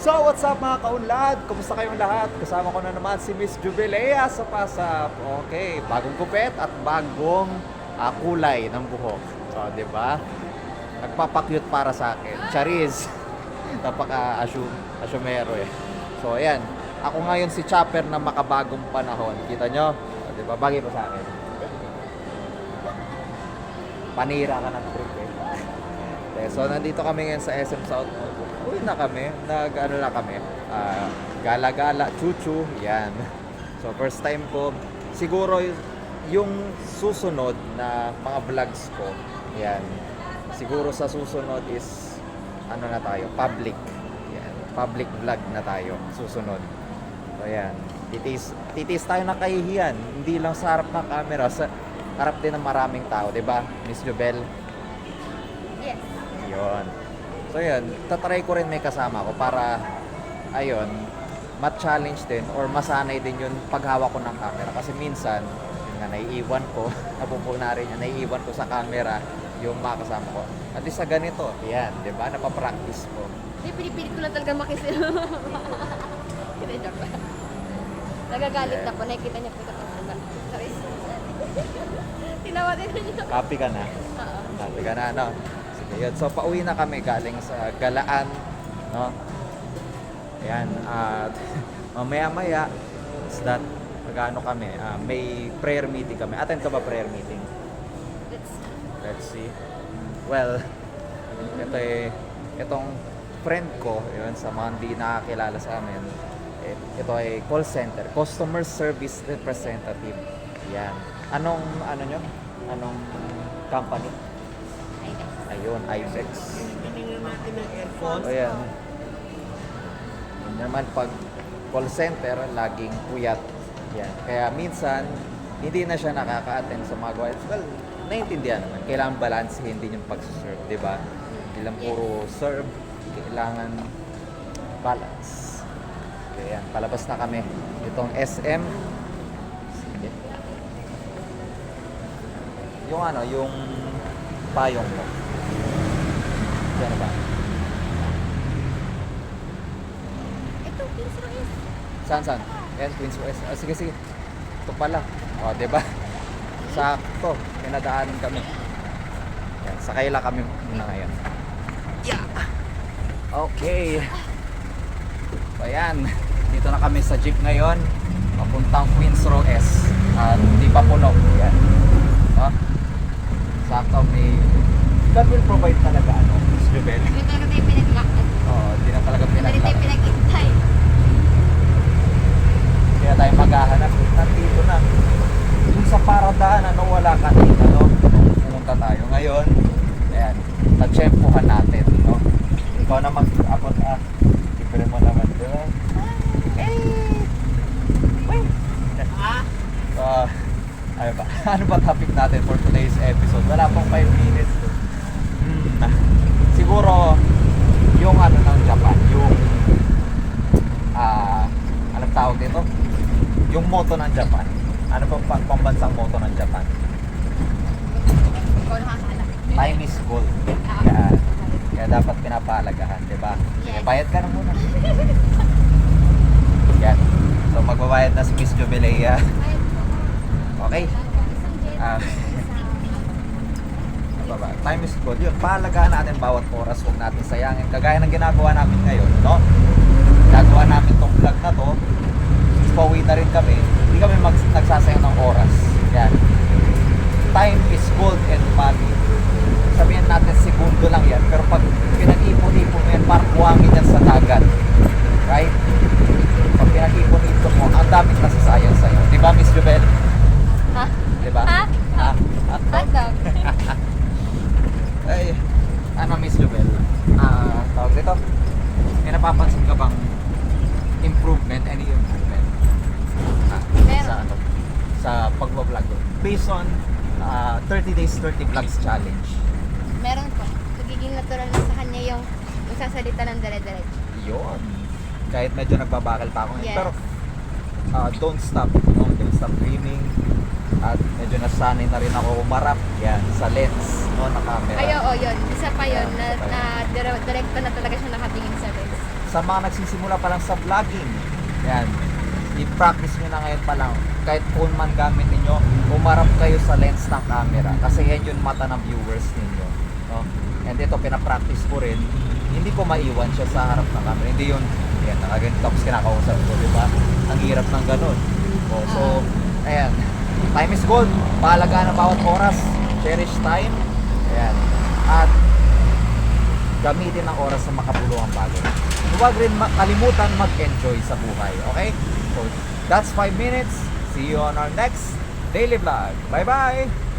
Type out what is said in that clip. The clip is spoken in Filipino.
So, what's up mga kaunlad? Kumusta kayong lahat? Kasama ko na naman si Miss Jubilea sa Pasap. Okay, bagong kupet at bagong ah, kulay ng buhok. So, di ba? Nagpapakyut para sa akin. Charis. Napaka-asum asumero eh. So, ayan. Ako ngayon si Chopper na makabagong panahon. Kita nyo? O, di ba? Bagay pa sa akin. Panira ka ng trip eh. Okay, so nandito kami ngayon sa SM South Mall. Uwi na kami. Nag ano na kami. ah, gala-gala, chuchu. Yan. So first time ko. Siguro yung susunod na mga vlogs ko. Yan. Siguro sa susunod is ano na tayo, public. Yan. Public vlog na tayo. Susunod. So yan. Titis, titis tayo ng kahihiyan. Hindi lang sa harap ng camera. Sa harap din ng maraming tao. 'di ba Miss Jobel? Yun. So yun, tatry ko rin may kasama ko para, ayun, mat-challenge din or masanay din yun paghawak ko ng camera. Kasi minsan, yun nga, naiiwan ko, napupuna rin yan, naiiwan ko sa camera yung mga kasama ko. At least sa ganito, yan, di ba? Napapractice ko. Hindi, pinipilit ko lang talaga makis. Hindi, joke lang. Nagagalit na po. Nakikita niya po ito. Sorry. Tinawa din niya. Copy ka na. Oo. Copy ka na, no? Sige, yun. So, pauwi na kami galing sa Galaan, no? Ayan, at mamaya-maya, is that, magano kami, ah, may prayer meeting kami. Attend ka ba prayer meeting? Let's Let's see. Well, ito eh, itong friend ko, yun, sa mga hindi nakakilala sa amin, eh, ito ay call center, customer service representative. Yan. Anong, ano nyo? Anong company? Ayun, IBEX. Tinignan natin ng earphones. O yan. Yun naman pag call center, laging puyat. Yan. Kaya minsan, hindi na siya nakaka-attend sa mga gawain. Well, naiintindihan naman. Kailangan balansehin din yung pag-serve, di ba? Hindi lang puro serve. Kailangan balance. Kaya yan, palabas na kami. Itong SM. Sige. Yung ano, yung payong mo. Yan ba? Ito, Pins Reyes. Saan, saan? Yan, Queens West. Ah, sige, sige. Ito pala. O, di ba? Sakto. Pinadaanan kami. Yan, sakay lang kami muna ngayon. Yeah! Okay. So, ayan. Dito na kami sa jeep ngayon. Papuntang Queens Row S. At di pa puno. Yan. No? Sakto may... God will provide talaga ano, Jubel. Hindi talaga tayo pinag-locked. Oo, di na talaga Hindi tayo pinag-intay. Kaya tayo maghahanap. Nandito na. Yung sa paradaan, ano, wala kanina, no? Pumunta tayo. Ngayon, ayan, natsyempohan natin, no? Ikaw na mag-abot, ah. Siyempre mo naman, di ba? Ah, So, ano ba? ano ba topic natin for today's episode? Wala pong 5 minutes. Hmm. Siguro, yung ano ng Japan, yung ah, anong tawag dito? Yung moto ng Japan. Ano pang pambansang moto ng Japan? Time is gold. Kaya, kaya dapat pinapahalagahan, di ba? Yes. bayad ka na muna. Yan. So, magbabayad na si Miss Jubilea. Okay. Ah. Ano ba? Time is gold. Yun, pahalagaan natin bawat oras. Huwag natin sayangin. Kagaya ng ginagawa namin ngayon, no? Gagawa namin tong vlog na to. Pauwi na rin kami. Hindi kami mag nagsasayang ng oras. Yan. Time is gold and money. Sabihin natin segundo lang yan. Pero pag pinag-ipon-ipon mo yan, parang buhangin yan sa dagat. Right? Pag pinag-ipon-ipon mo, ang daming nasasayang sa'yo. Di ba, Miss Jubel? Ha? Di ba? Ha? Ha? Hot dog? Hot dog. Ay, ano Miss Jubel? Ah, tawag dito. May napapansin ka bang improvement, any improvement? Ah, Meron. Sa ano? Sa pagbablog. Based on ah, 30 days, 30 vlogs challenge. Meron po. Nagiging natural na sa kanya yung magsasalita ng dire-diretso. Yun. Kahit medyo nagbabakal pa ako ngayon. Yes. Pero ah, don't stop. No? Don't stop dreaming. At medyo nasanay na rin ako umarap. Yan, sa lens no, na camera. Ay, oo, yun. Isa pa yun, Yeah, na, isa pa yun. na dire- direkto na talaga siya nakatingin sa lens. sa mga nagsisimula pa lang sa vlogging, yan, i-practice nyo na ngayon pa lang. Kahit phone man gamit ninyo, umarap kayo sa lens ng camera. Kasi yan yung mata ng viewers ninyo. No? And ito, pinapractice ko rin. Hindi ko maiwan siya sa harap ng camera. Hindi yun, yan, nakaganito tapos kinakausap ko, di ba? Ang hirap ng ganun. Oh, so, ayan. Time is gold. Pahalagaan ang bawat oras. Cherish time. Ayan. At gamitin ang oras sa makabuluhang bagay. Huwag rin ma- kalimutan mag-enjoy sa buhay. Okay? So, that's 5 minutes. See you on our next daily vlog. Bye-bye!